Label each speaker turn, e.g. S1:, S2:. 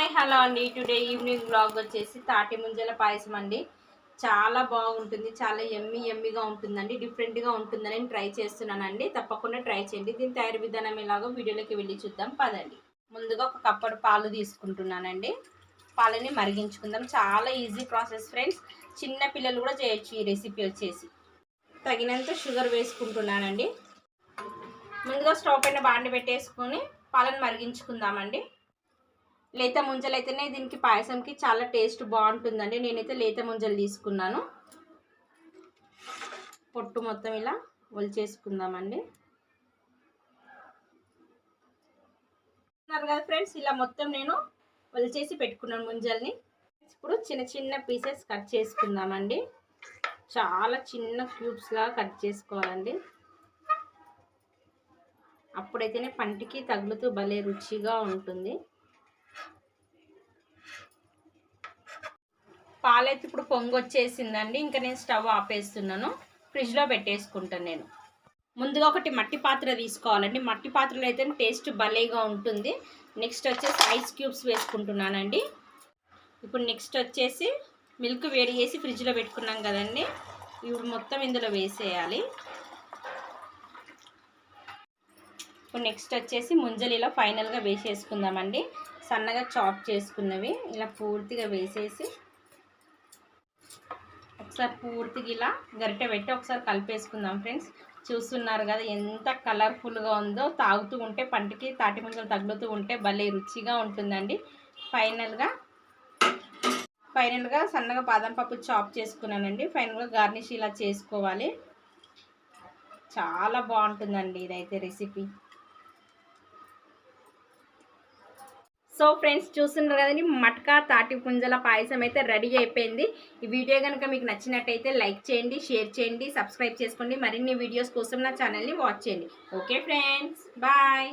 S1: Hi hello అండి. Today evening blog వచ్చేసి తాటి ముంజల పాయసం అండి. చాలా బాగుంటుంది చాలా ఎమ్మి ఎమ్మిగా ఉంటుందండి డిఫరెంట్గా ఉంటుందని నేను ట్రై చేస్తున్నానండి. తప్పకుండా ట్రై చేయండి. దీని తయారు విధానం ఎలాగో వీడియోలోకి వెళ్ళి చూద్దాం. పదండి. ముందుగా ఒక కప్పడు పాలు తీసుకుంటున్నానండి. పాలని మరిగించుకుందాం. చాలా ఈజీ ప్రాసెస్ ఫ్రెండ్స్. చిన్న పిల్లలు కూడా చేయొచ్చు ఈ రెసిపీ వచ్చేసి. తగినంత షుగర్ వేసుకుంటున్నానండి. ముందుగా స్టవ్ పైన బాండి పెట్టేసుకొని పాలను మరిగించుకుందామండి. లేత ముంజలు అయితేనే దీనికి పాయసంకి చాలా టేస్ట్ బాగుంటుందండి. నేనైతే లేత ముంజలు తీసుకున్నాను. పొట్టు మొత్తం ఇలా ఒలిచేసుకుందామండి. కదా ఫ్రెండ్స్ ఇలా మొత్తం నేను ఒలిచేసి పెట్టుకున్నాను ముంజల్ని. ఇప్పుడు చిన్న చిన్న పీసెస్ కట్ చేసుకుందామండి. చాలా చిన్న క్యూబ్స్లా కట్ చేసుకోవాలండి. అప్పుడైతేనే పంటికి తగులుతూ భలే రుచిగా ఉంటుంది. పాలైతే ఇప్పుడు పొంగు వచ్చేసిందండి ఇంకా నేను స్టవ్ ఆపేస్తున్నాను. ఫ్రిడ్జ్లో పెట్టేసుకుంటాను నేను. ముందుగా ఒకటి మట్టి పాత్ర తీసుకోవాలండి. మట్టి పాత్రలో అయితే టేస్ట్ భలేగా ఉంటుంది. నెక్స్ట్ వచ్చేసి ఐస్ క్యూబ్స్ వేసుకుంటున్నానండి. ఇప్పుడు నెక్స్ట్ వచ్చేసి మిల్క్ వేడి చేసి ఫ్రిడ్జ్లో పెట్టుకున్నాం కదండి. ఇప్పుడు మొత్తం ఇందులో వేసేయాలి. ఇప్పుడు నెక్స్ట్ వచ్చేసి ముంజలు ఇలా ఫైనల్గా వేసేసుకుందామండి. సన్నగా చాప్ చేసుకున్నవి. ఇలా పూర్తిగా వేసేసి ఒకసారి పూర్తిగా ఇలా గరిటె పెట్టి ఒకసారి కలిపేసుకుందాం ఫ్రెండ్స్. చూస్తున్నారు కదా ఎంత కలర్ఫుల్గా ఉందో. తాగుతూ ఉంటే పంటికి తాటి ముంజలు తగులుతూ ఉంటే భలే రుచిగా ఉంటుందండి. ఫైనల్గా ఫైనల్గా సన్నగా బాదం పప్పు చాప్ చేసుకున్నానండి. ఫైనల్గా గార్నిష్ ఇలా చేసుకోవాలి. చాలా బాగుంటుందండి ఇదైతే రెసిపీ. సో ఫ్రెండ్స్ చూస్తున్నారు కదండి మట్కా తాటి పుంజల పాయసం అయితే రెడీ అయిపోయింది. ఈ వీడియో కనుక మీకు నచ్చినట్టయితే లైక్ చేయండి షేర్ చేయండి సబ్స్క్రైబ్ చేసుకోండి. మరిన్ని వీడియోస్ కోసం నా ఛానల్ని వాచ్ చేయండి. Okay friends bye.